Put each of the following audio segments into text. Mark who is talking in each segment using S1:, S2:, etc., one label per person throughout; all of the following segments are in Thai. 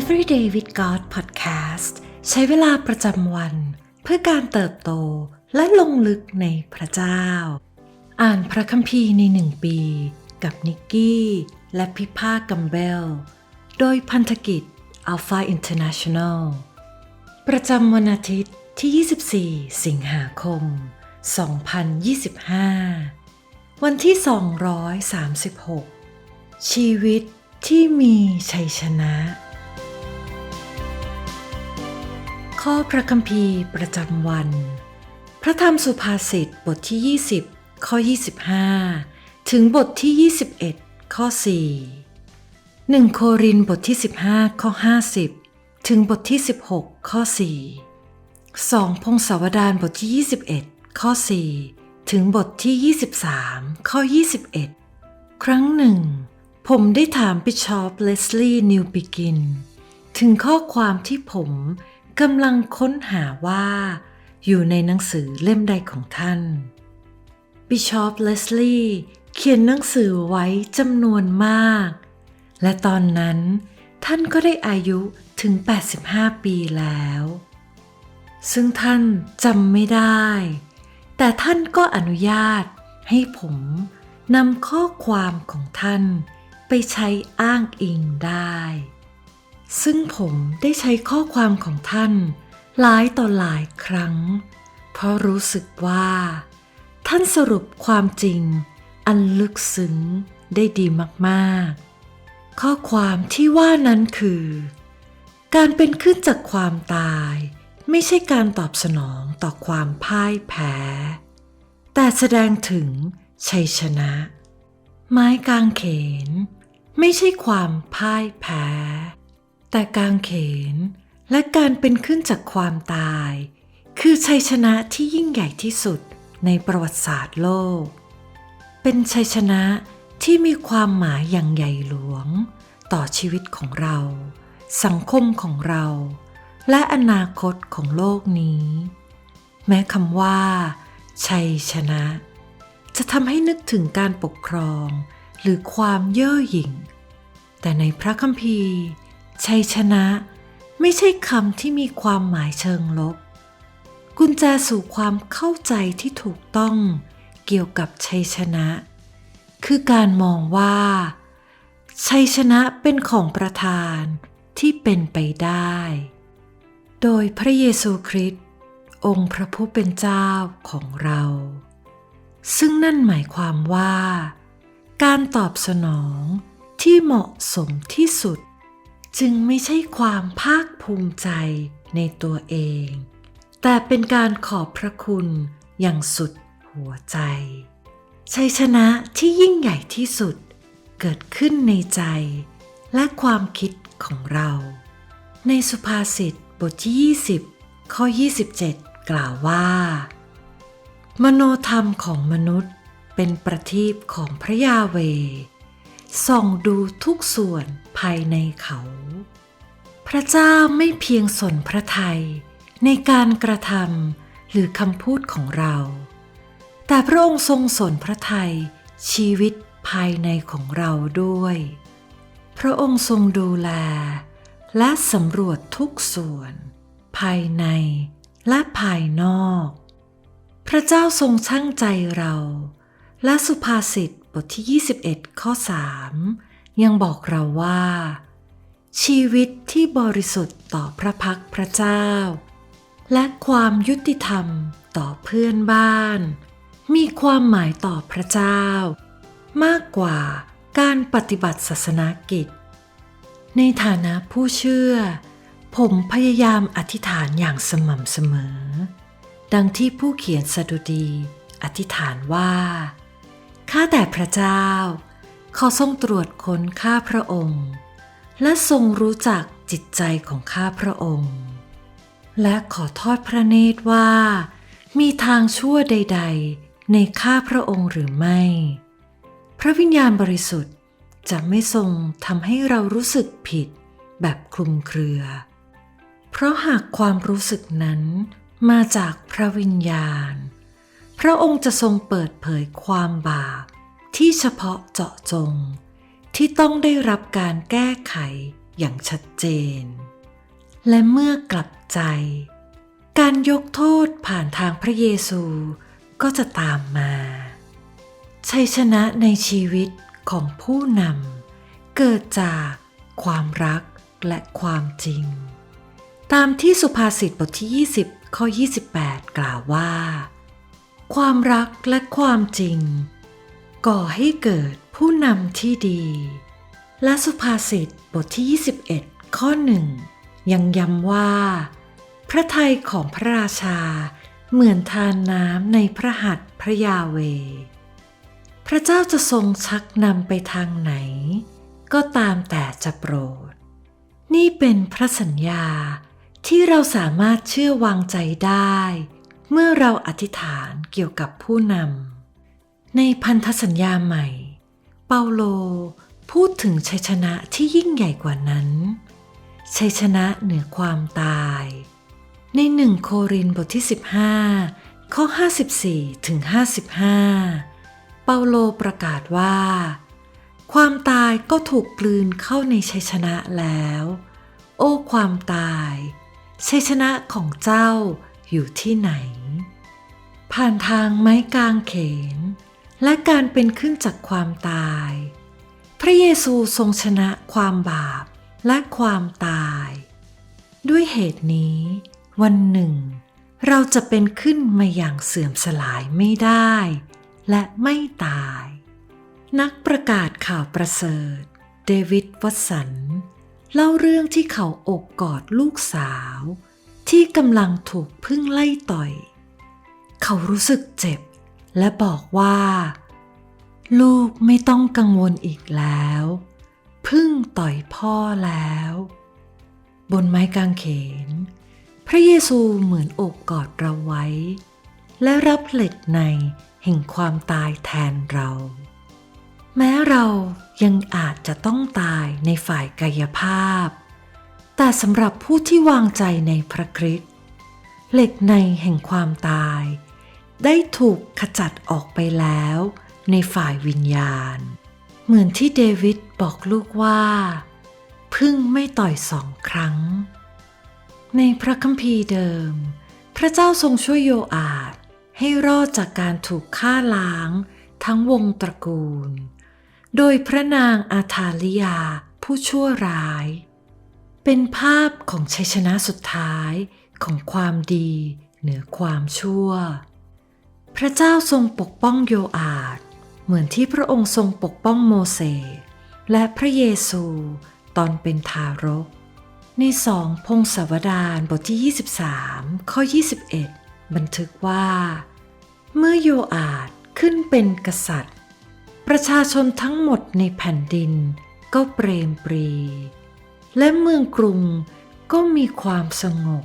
S1: Everyday with God Podcast ใช้เวลาประจำวัน เพื่อการเติบโตและลงลึกในพระเจ้า อ่านพระคัมภีร์ในหนึ่งปี กับนิกกี้ และพิภาคกัมเบล โดยพันธกิจ Alpha International ประจำวันอาทิตย์ที่ 24 สิงหาคม 2025 วันที่ 236 ชีวิตที่มีชัยชนะ ข้อพระคัมภีร์ประจำวัน พระธรรมสุภาษิตบทที่ 20 ข้อ 25 ถึงบทที่ 21 ข้อ 4 1 โครินบทที่ 15 ข้อ 50 ถึงบทที่ 16 ข้อ 4 2 พงศาวดารบทที่ 21 ข้อ 4 ถึงบทที่ 23 ข้อ 21 ครั้งหนึ่ง ผมได้ถามบิชอปเลสลีย์นิวบิกิน ถึงข้อความที่ผม กำลังค้นหาว่า อยู่ในหนังสือเล่มใดของท่าน บิชอปเลสลีย์เขียนหนังสือไว้จำนวนมาก และตอนนั้นท่านก็ได้อายุถึง 85 ปีแล้ว ซึ่งท่านจำไม่ได้ แต่ท่านก็อนุญาตให้ผมนำข้อความของท่านไปใช้อ้างอิงได้ ซึ่งผมได้ใช้ข้อความของท่าน หลายต่อหลายครั้ง เพราะรู้สึกว่า ท่านสรุปความจริง อันลึกซึ้งได้ดีมากๆ ข้อความที่ว่านั้นคือ การเป็นขึ้นจากความตาย ไม่ใช่การตอบสนองต่อความพ่ายแพ้ แต่แสดงถึงชัยชนะ ไม้กางเขน ไม่ใช่ความพ่ายแพ้ แต่กางเขนและการเป็นขึ้นจากความตาย คือชัยชนะที่ยิ่งใหญ่ที่สุดในประวัติศาสตร์โลก เป็นชัยชนะที่มีความหมายอย่างใหญ่หลวง ต่อชีวิตของเรา สังคมของเรา และอนาคตของโลกนี้ แม้คำว่า ชัยชนะ จะทำให้นึกถึงการปกครอง หรือความเย่อหยิ่ง แต่ในพระคัมภีร์ ชัยชนะไม่ใช่คำที่มีความหมายเชิงลบ กุญแจสู่ความเข้าใจที่ถูกต้องเกี่ยวกับชัยชนะ คือการมองว่า ชัยชนะเป็นของประธานที่เป็นไปได้ โดยพระเยซูคริสต์องค์พระผู้เป็นเจ้าของเรา ซึ่งนั่นหมายความว่า การตอบสนองที่เหมาะสมที่สุด จึงไม่ใช่ความภาคภูมิใจในตัวเอง แต่เป็นการขอบพระคุณอย่างสุดหัวใจ ชัยชนะที่ยิ่งใหญ่ที่สุดเกิดขึ้นในใจ และความคิดของเรา ในสุภาษิตบทที่ 20 ข้อ 27 กล่าวว่า มโนธรรมของมนุษย์เป็นประทีปของพระยาเว ส่องดูทุกส่วนภายในเขา พระเจ้าไม่เพียงสนพระทัยในการกระทำหรือคำพูดของเรา แต่พระองค์ทรงสนพระทัยชีวิตภายในของเราด้วย พระองค์ทรงดูแล และสำรวจทุกส่วน ภายในและภายนอก พระเจ้าทรงช่างใจเรา และสุภาษิต บทที่ 21 ข้อ 3 ยังบอกเราว่า ชีวิตที่บริสุทธิ์ต่อพระพักพระเจ้า และความยุติธรรมต่อเพื่อนบ้าน มีความหมายต่อพระเจ้า มากกว่าการปฏิบัติศาสนากิจ ในฐานะผู้เชื่อ ผมพยายามอธิษฐานอย่างสม่ำเสมอ ดังที่ผู้เขียนสดุดี อธิษฐานว่า ข้าแต่พระเจ้า ขอทรงตรวจค้นข้าพระองค์ และทรงรู้จักจิตใจของข้าพระองค์ และขอทอดพระเนตรว่า มีทางชั่วใด ๆ ในข้าพระองค์หรือไม่ พระวิญญาณบริสุทธิ์จะไม่ทรงทำให้เรารู้สึกผิดแบบคลุมเครือ เพราะหากความรู้สึกนั้นมาจากพระวิญญาณ พระองค์จะทรงเปิดเผยความบาปที่เฉพาะเจาะจง ที่ต้องได้รับการแก้ไขอย่างชัดเจน และเมื่อกลับใจ การยกโทษผ่านทางพระเยซูก็จะตามมา ชัยชนะในชีวิตของผู้นำเกิดจากความรักและความจริง ตามที่สุภาษิตบทที่ 20 ข้อ 28 กล่าวว่า ความรักและความจริง ก่อให้เกิดผู้นำที่ดี และสุภาษิตบทที่ 21 ข้อหนึ่งยังย้ำว่า พระทัยของพระราชาเหมือนทานน้ำในพระหัตถ์พระยาเว พระเจ้าจะทรงชักนำไปทางไหน ก็ตามแต่จะโปรด นี่เป็นพระสัญญาที่เราสามารถเชื่อวางใจได้ เมื่อเราอธิษฐานเกี่ยวกับผู้นำในพันธสัญญาใหม่ เปาโลพูดถึงชัยชนะที่ยิ่งใหญ่กว่านั้น ชัยชนะเหนือความตาย ในหนึ่งโครินบทที่ 15 ข้อ 54ถึง55 เปาโลประกาศว่า ความตายก็ถูกกลืนเข้าในชัยชนะแล้ว โอ้ความตาย ชัยชนะของเจ้า อยู่ที่ไหน ผ่านทางไม้กางเขน และการเป็นขึ้นจากความตาย พระเยซูทรงชนะความบาปและความตาย ด้วยเหตุนี้ วันหนึ่ง เราจะเป็นขึ้นมาอย่างเสื่อมสลายไม่ได้ และไม่ตาย นักประกาศข่าวประเสริฐ เดวิดวัสันเล่าเรื่องที่เขาอกกอดลูกสาว ที่กำลังถูกพึ่งไล่ต่อย เขารู้สึกเจ็บ และบอกว่า ลูกไม่ต้องกังวลอีกแล้ว พึ่งต่อยพ่อแล้ว บนไม้กางเขน พระเยซูเหมือนอกกอดเราไว้ และรับเหล็กในแห่งความตายแทนเรา แม้เรายังอาจจะต้องตายในฝ่ายกายภาพ แต่สำหรับผู้ที่วางใจในพระคริสต์เหล็กในแห่งความตาย ได้ถูกขจัดออกไปแล้วในฝ่ายวิญญาณ เหมือนที่เดวิดบอกลูกว่า พึ่งไม่ต่อยสองครั้ง ในพระคัมภีร์เดิม พระเจ้าทรงช่วยโยอาดให้รอดจากการถูกฆ่าล้างทั้งวงตระกูล โดยพระนางอาธาลิยาผู้ชั่วร้าย เป็นภาพของชัยชนะสุดท้ายของความดีเหนือความชั่ว พระเจ้าทรงปกป้องโยอาดเหมือนที่พระองค์ทรงปกป้องโมเสสและพระเยซูตอนเป็นทารก ในสองพงศาวดารบทที่ 23 ข้อ 21 บันทึกว่า เมื่อโยอาดขึ้นเป็นกษัตริย์ ประชาชนทั้งหมดในแผ่นดินก็เปรมปรี และเมืองกรุงก็มีความสงบ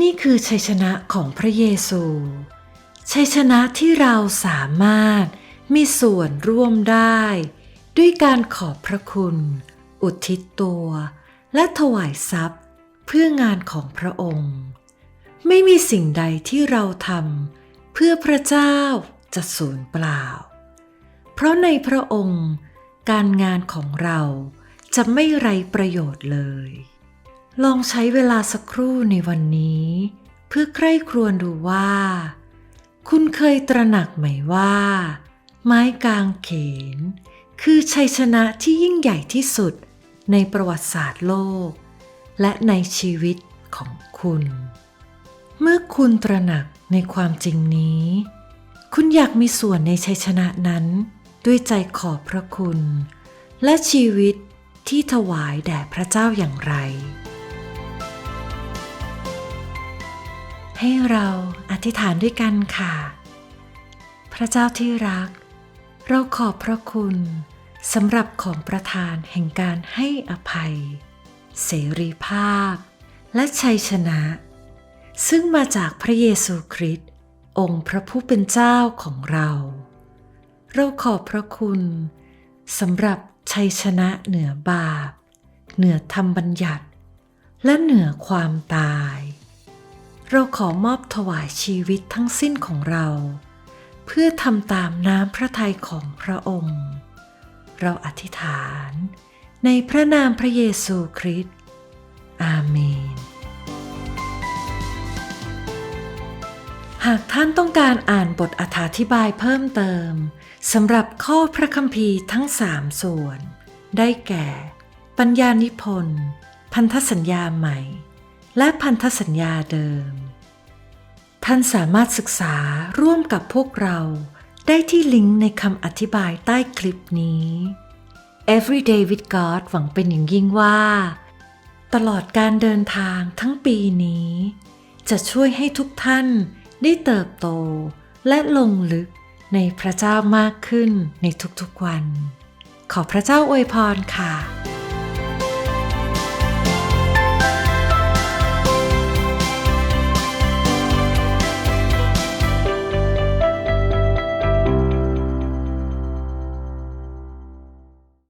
S1: นี่คือชัยชนะของพระเยซู ชัยชนะที่เราสามารถมีส่วนร่วมได้ ด้วยการขอบพระคุณ อุทิศตัว และถวายทรัพย์เพื่องานของพระองค์ ไม่มีสิ่งใดที่เราทำเพื่อพระเจ้าจะสูญเปล่า เพราะในพระองค์การงานของเรา จะไม่ไรประโยชน์เลย ลองใช้เวลาสักครู่ในวันนี้ เพื่อใคร่ครวญดูว่า คุณเคยตระหนักไหมว่า ไม้กางเขน คือชัยชนะที่ยิ่งใหญ่ที่สุดในประวัติศาสตร์โลก และในชีวิตของคุณ เมื่อคุณตระหนักในความจริงนี้ คุณอยากมีส่วนในชัยชนะนั้น ด้วยใจขอบพระคุณ และชีวิต ที่ถวายแด่พระเจ้าอย่างไร ให้เราอธิษฐานด้วยกันค่ะ พระเจ้าที่รัก เราขอบพระคุณสำหรับของประทานแห่งการให้อภัย เสรีภาพ และชัยชนะ ซึ่งมาจากพระเยซูคริสต์องค์พระผู้เป็นเจ้าของเรา เราขอบพระคุณสำหรับ ชัยชนะเหนือบาป เหนือธรรมบัญญัติ และเหนือความตาย เราขอมอบถวายชีวิตทั้งสิ้นของเรา เพื่อทำตามน้ำพระทัยของพระองค์ เราอธิษฐานในพระนามพระเยซูคริสต์อาเมน หากท่านต้องการอ่านบทอธิบายเพิ่มเติม สำหรับข้อพระคัมภีร์ทั้งสามส่วน ได้แก่ ปัญญานิพนธ์พันธสัญญาใหม่ และพันธสัญญาเดิม ท่านสามารถศึกษาร่วมกับพวกเราได้ที่ลิงก์ในคำอธิบายใต้คลิปนี้ Everyday with God หวังเป็นอย่างยิ่งว่า ตลอดการเดินทางทั้งปีนี้ จะช่วยให้ทุกท่านได้เติบโตและลงลึก ในพระเจ้ามากขึ้นในทุกๆวัน ขอพระเจ้าอวยพรค่ะ